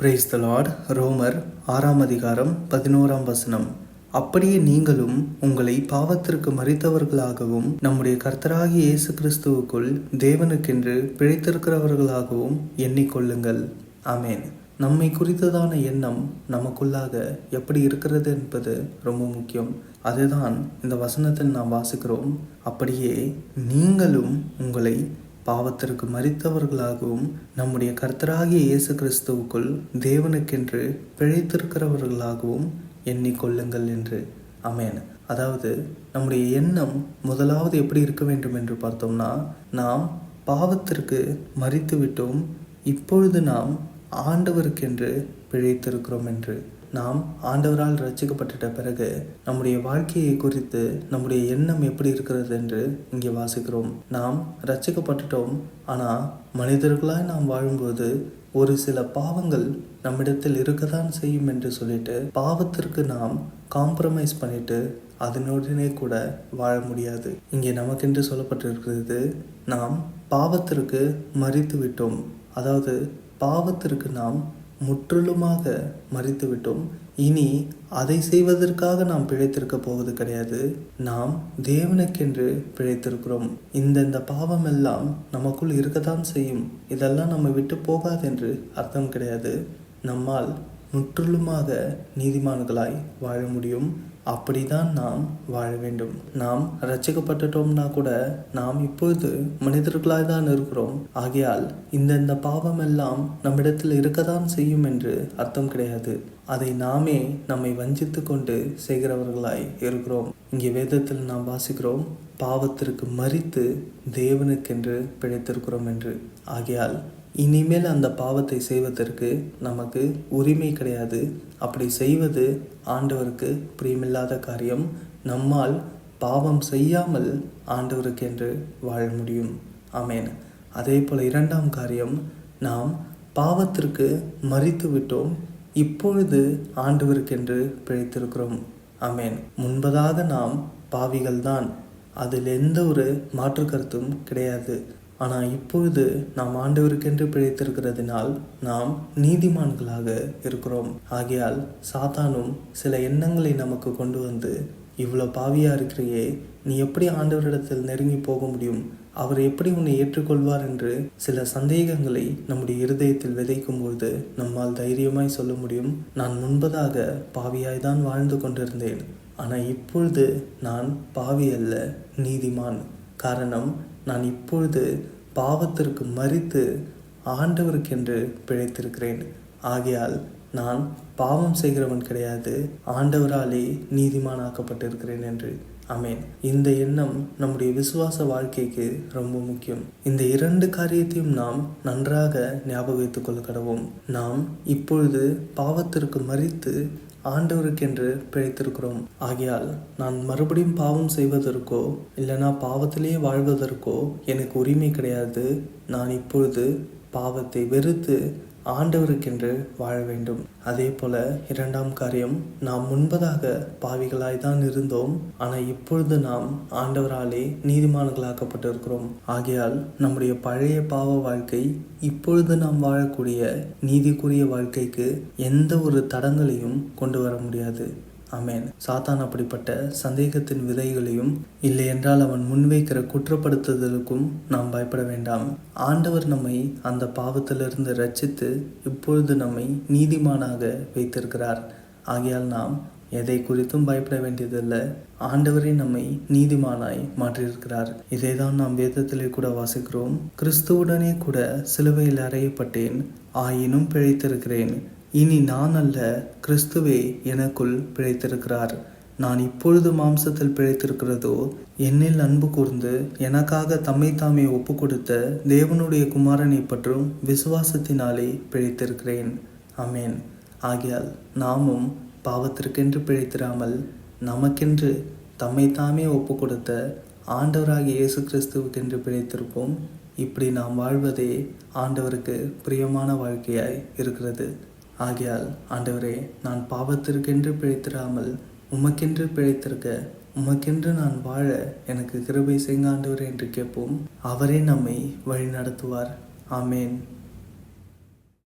Praise the Lord ரோமர் ஆறாம் அதிகாரம் பதினோராம் வசனம். அப்படியே நீங்களும் உங்களை பாவத்திற்கு மறித்தவர்களாகவும் நம்முடைய கர்த்தராகிய இயேசு கிறிஸ்துவுக்குள் தேவனுக்கென்று பிழைத்திருக்கிறவர்களாகவும் எண்ணிக்கொள்ளுங்கள். ஆமேன். நம்மை குறித்ததான எண்ணம் நமக்குள்ளாக எப்படி இருக்கிறது என்பது ரொம்ப முக்கியம். அதுதான் இந்த வசனத்தில் நாம் வாசிக்கிறோம். அப்படியே நீங்களும் உங்களை பாவத்திற்கு மறித்தவர்களாகவும் நம்முடைய கர்த்தராகிய இயேசு கிறிஸ்துவுக்குள் தேவனுக்கென்று பிழைத்திருக்கிறவர்களாகவும் எண்ணிக்கொள்ளுங்கள் என்று. அமேன் அதாவது நம்முடைய எண்ணம் முதலாவது எப்படி இருக்க வேண்டும் என்று பார்த்தோம்னா நாம் பாவத்திற்கு மறித்து விட்டோம் இப்பொழுது நாம் ஆண்டவருக்கென்று பிழைத்திருக்கிறோம் என்று. நாம் ஆண்டவரால் ரசிக்கப்பட்டுட்ட பிறகு நம்முடைய வாழ்க்கையை குறித்து நம்முடைய எண்ணம் எப்படி இருக்கிறது என்று இங்கே வாசிக்கிறோம். நாம் ரசிக்கப்பட்டுட்டோம் ஆனால் மனிதர்களாய் நாம் வாழும்போது ஒரு சில பாவங்கள் நம்மிடத்தில் இருக்கத்தான் செய்யும் என்று சொல்லிட்டு பாவத்திற்கு நாம் காம்ப்ரமைஸ் பண்ணிட்டு அதனுடனே கூட வாழ முடியாது. இங்கே நமக்கென்று சொல்லப்பட்டிருக்கிறது நாம் பாவத்திற்கு மறித்து விட்டோம் அதாவது பாவத்திற்கு நாம் முற்றிலுமாக மறித்துவிட்டோம். இனி அதை செய்வதற்காக நாம் பிழைத்திருக்க போவது கிடையாது. நாம் தேவனுக்கென்று பிழைத்திருக்கிறோம். இந்தந்த பாவம் எல்லாம் நமக்குள் இருக்கத்தான் செய்யும். இதெல்லாம் நம்ம விட்டு போகாதென்று அர்த்தம் கிடையாது. நம்மால் முற்றிலுமாக நீதிமான்களாய் வாழ முடியும். அப்படிதான் நாம் வாழ வேண்டும். நாம் ரச்சிக்கப்பட்டுட்டோம்னா கூட நாம் இப்பொழுது மனிதர்களாய் தான் இருக்கிறோம். ஆகையால் இந்தந்த பாவம் எல்லாம் நம்மிடத்தில் இருக்கத்தான் செய்யும் என்று அர்த்தம் கிடையாது. அதை நாமே நம்மை வஞ்சித்து கொண்டு செய்கிறவர்களாய் இருக்கிறோம். இங்கே வேதத்தில் நாம் வாசிக்கிறோம் பாவத்திற்கு மறித்து தேவனுக்கென்று பிழைத்திருக்கிறோம் என்று. ஆகையால் இனிமேல் அந்த பாவத்தை செய்வதற்கு நமக்கு உரிமை கிடையாது. அப்படி செய்வது ஆண்டவருக்கு பிரியமில்லாத காரியம். நம்மால் பாவம் செய்யாமல் ஆண்டவருக்கு என்று வாழ முடியும். ஆமேன். அதே போல் இரண்டாம் காரியம் நாம் பாவத்திற்கு மறித்து விட்டோம் இப்பொழுது ஆண்டவருக்கென்று பிழைத்திருக்கிறோம். ஆமேன். முன்பதாக நாம் பாவிகள்தான். அதில் எந்த ஒரு மாற்று கருத்தும் கிடையாது. ஆனால் இப்பொழுது நாம் ஆண்டவருக்கென்று பிழைத்திருக்கிறதுனால் நாம் நீதிமான்களாக இருக்கிறோம். ஆகையால் சாத்தானும் சில எண்ணங்களை நமக்கு கொண்டு வந்து இவ்வளோ பாவியாக இருக்கிறையே நீ எப்படி ஆண்டவரிடத்தில் நெருங்கி போக முடியும்? அவர் எப்படி உன்னை ஏற்றுக்கொள்வார்? என்று சில சந்தேகங்களை நம்முடைய இருதயத்தில் விதைக்கும் பொழுது நம்மால் தைரியமாய் சொல்ல முடியும். நான் முன்பதாக பாவியாய் தான் வாழ்ந்து கொண்டிருந்தேன். ஆனால் இப்பொழுது நான் பாவி அல்ல நீதிமான். காரணம் நான் இப்பொழுது பாவத்திற்கு மறித்து ஆண்டவருக்கென்று பிழைத்திருக்கிறேன். ஆகையால் நான் பாவம் செய்கிறவன் கிடையாது ஆண்டவராலே நீதிமானாக்கப்பட்டிருக்கிறேன் என்று. அமேன் இந்த எண்ணம் நம்முடைய விசுவாச வாழ்க்கைக்கு ரொம்ப முக்கியம். இந்த இரண்டு காரியத்தையும் நாம் நன்றாக ஞாபகித்துக் கொள்ள கடவோம். நாம் இப்பொழுது பாவத்திற்கு மறித்து ஆண்டவருக்கென்று பிழைத்திருக்கிறோம். ஆகையால் நான் மறுபடியும் பாவம் செய்வதற்கோ இல்லைனா பாவத்திலேயே வாழ்வதற்கோ எனக்கு உரிமை கிடையாது. நான் இப்பொழுது பாவத்தை வெறுத்து ஆண்டவருக்கென்று வாழ வேண்டும். அதே போல இரண்டாம் காரியம் நாம் முன்பதாக பாவிகளாய் தான் இருந்தோம். ஆனால் இப்பொழுது நாம் ஆண்டவராலே நீதிமான்களாக்கப்பட்டிருக்கிறோம். ஆகையால் நம்முடைய பழைய பாவ வாழ்க்கை இப்பொழுது நாம் வாழக்கூடிய நீதிக்குரிய வாழ்க்கைக்கு எந்த ஒரு தடங்களையும் கொண்டு வர முடியாது. அமேன் சாத்தான் அப்படிப்பட்ட சந்தேகத்தின் விதைகளையும் இல்லையென்றால் அவன் முன்வைக்கிற குற்றப்படுத்துதலுக்கும் நாம் பயப்பட வேண்டாம். ஆண்டவர் நம்மை அந்த பாவத்திலிருந்து ரச்சித்து இப்பொழுது நம்மை நீதிமானாக வைத்திருக்கிறார். ஆகையால் நாம் எதை குறித்தும் பயப்பட வேண்டியதில்லை. ஆண்டவரே நம்மை நீதிமானாய் மாற்றியிருக்கிறார். இதைதான் நாம் வேதத்திலே கூட வாசிக்கிறோம். கிறிஸ்துவுடனே கூட சிலுவையில் அறையப்பட்டேன். ஆயினும் பிழைத்திருக்கிறேன். இனி நான் அல்ல கிறிஸ்துவே எனக்குள் பிழைத்திருக்கிறார். நான் இப்பொழுது மாம்சத்தில் பிழைத்திருக்கிறதோ என்னில் அன்பு கூர்ந்து எனக்காக தம்மை தாமே ஒப்பு கொடுத்த தேவனுடைய குமாரனை பற்றும் விசுவாசத்தினாலே பிழைத்திருக்கிறேன். அமேன் ஆகியால் நாமும் பாவத்திற்கென்று பிழைத்திராமல் நமக்கென்று தம்மை தாமே ஒப்பு கொடுத்த ஆண்டவராகிய இயேசு கிறிஸ்துவுக்கென்று பிழைத்திருப்போம். இப்படி நாம் வாழ்வதே ஆண்டவருக்கு பிரியமான வாழ்க்கையாய் இருக்கிறது. ஆகையால் ஆண்டவரே நான் பாவத்திற்கென்று பிழைத்திராமல் உமக்கென்று பிழைத்திருக்க உமக்கென்று நான் வாழ எனக்கு கிருபை செய்ய ஆண்டவர் என்று கேட்போம். அவரே நம்மை வழி நடத்துவார் ஆமேன்.